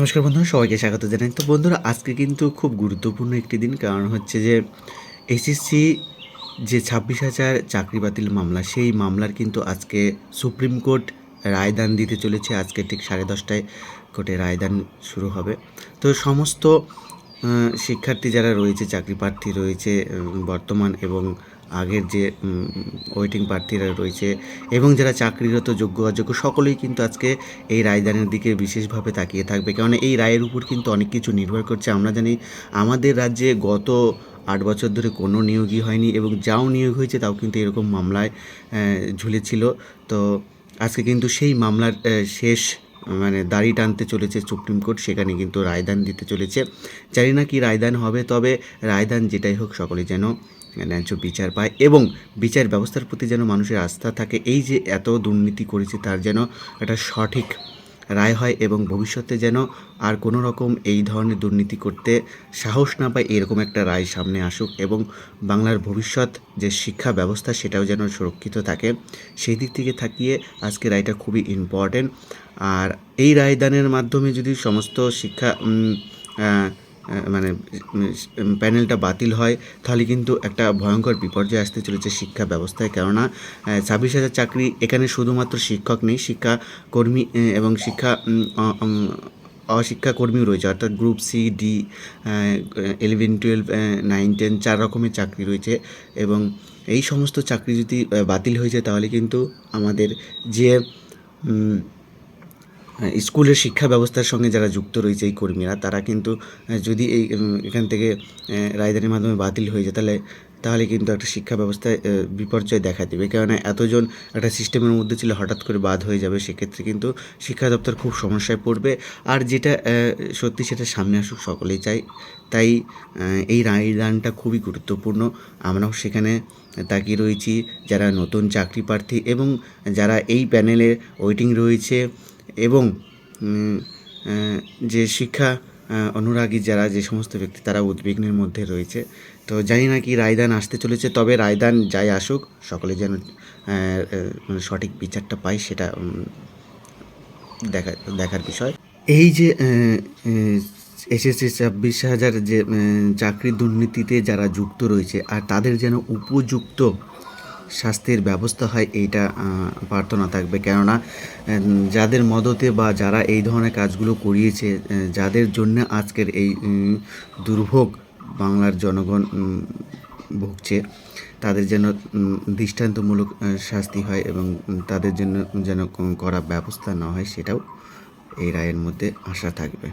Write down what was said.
নমস্কার বন্ধুরা, সবাইকে স্বাগত জানাই। তো বন্ধুরা, আজকে কিন্তু খুব গুরুত্বপূর্ণ একটি দিন, কারণ হচ্ছে যে এসএসসি যে ছাব্বিশ হাজার চাকরি বাতিল মামলা, সেই মামলার কিন্তু আজকে সুপ্রিম কোর্ট রায়দান দিতে চলেছে। আজকে ঠিক সাড়ে দশটায় কোর্টে রায়দান শুরু হবে। তো সমস্ত শিক্ষার্থী যারা রয়েছে, চাকরি প্রার্থী রয়েছে বর্তমান এবং আগের যে ওয়েটিং প্রার্থীরা রয়েছে এবং যারা চাকরিরত যোগ্য অযোগ্য সকলেই কিন্তু আজকে এই রায়দানের দিকে বিশেষভাবে তাকিয়ে থাকবে। কারণ এই রায়ের উপর কিন্তু অনেক কিছু নির্ভর করছে। আমরা জানি আমাদের রাজ্যে গত আট বছর ধরে কোনো নিয়োগই হয়নি এবং যাও নিয়োগ হয়েছে তাও কিন্তু এরকম মামলায় ঝুলেছিল। তো আজকে কিন্তু সেই মামলার শেষ মানে দাড়ি টানতে চলেছে সুপ্রিম কোর্ট, সেখানে কিন্তু রায়দান দিতে চলেছে। জানি না কি রায়দান হবে, তবে রায়দান যেটাই হোক সকলে যেন ন্যায্য বিচার পায় এবং বিচার ব্যবস্থার প্রতি যেন মানুষের আস্থা থাকে। এই যে এত দুর্নীতি করেছে, তার যেন একটা সঠিক রায় হয় এবং ভবিষ্যতে যেন আর কোনো রকম এই ধরনের দুর্নীতি করতে সাহস না পায়, এরকম একটা রায় সামনে আসুক এবং বাংলার ভবিষ্যৎ যে শিক্ষা ব্যবস্থা সেটাও যেন সুরক্ষিত থাকে। সেই দিক থেকে থাকিয়ে আজকে রায়টা খুবই ইম্পর্ট্যান্ট আর এই রায়দানের মাধ্যমে যদি সমস্ত শিক্ষা মানে প্যানেলটা বাতিল হয়, তাহলে কিন্তু একটা ভয়ঙ্কর বিপর্যয় আসতে চলেছে শিক্ষা ব্যবস্থায়। কেননা ছাব্বিশ হাজার চাকরি এখানে শুধুমাত্র শিক্ষক নেই শিক্ষা কর্মী এবং শিক্ষা অশিক্ষাকর্মীও রয়েছে। অর্থাৎ group C, D eleven, twelve nine, ten, চার রকমের চাকরি রয়েছে। এবং এই সমস্ত চাকরি যদি বাতিল হয়ে যায়, তাহলে কিন্তু আমাদের যে স্কুলের শিক্ষা ব্যবস্থার সঙ্গে যারা যুক্ত রয়েছে এই কর্মীরা, তারা কিন্তু যদি এই এখান থেকে রায়দানের মাধ্যমে বাতিল হয়ে যায়, তাহলে তাহলে কিন্তু একটা শিক্ষা ব্যবস্থায় বিপর্যয় দেখা দেবে। কেননা এতজন একটা সিস্টেমের মধ্যে ছিল, হঠাৎ করে বাদ হয়ে যাবে, সেক্ষেত্রে কিন্তু শিক্ষা দপ্তর খুব সমস্যায় পড়বে। আর যেটা সত্যি সেটা সামনে আসুক, সকলেই চাই। তাই এই রায়দানটা খুবই গুরুত্বপূর্ণ। আমরাও সেখানে তাকিয়ে রয়েছি, যারা নতুন চাকরি প্রার্থী এবং যারা এই প্যানেলে ওয়েটিং রয়েছে এবং যে শিক্ষা অনুরাগী যারা, যে সমস্ত ব্যক্তি, তারা উদ্বিগ্নের মধ্যে রয়েছে। তো জানি না কি রায়দান আসতে চলেছে, তবে রায়দান যাই আসুক, সকলে যেন মানে সঠিক বিচারটা পায় সেটা দেখা, দেখার বিষয়। এই যে এসএসসি ছাব্বিশ হাজার যে চাকরি দুর্নীতিতে যারা যুক্ত রয়েছে, আর তাদের যেন উপযুক্ত শাস্তির ব্যবস্থা হয়, এইটা প্রার্থনা থাকবে। কেননা যাদের মদতে বা যারা এই ধরনের কাজগুলো করিয়েছে যাদের জন্য আজকের এই দুর্ভোগ বাংলার জনগণ ভুগছে, তাদের যেন দৃষ্টান্তমূলক শাস্তি হয় এবং তাদের জন্য যেন করা ব্যবস্থা না হয়, সেটাও এই রায়ের মধ্যে আশা থাকবে।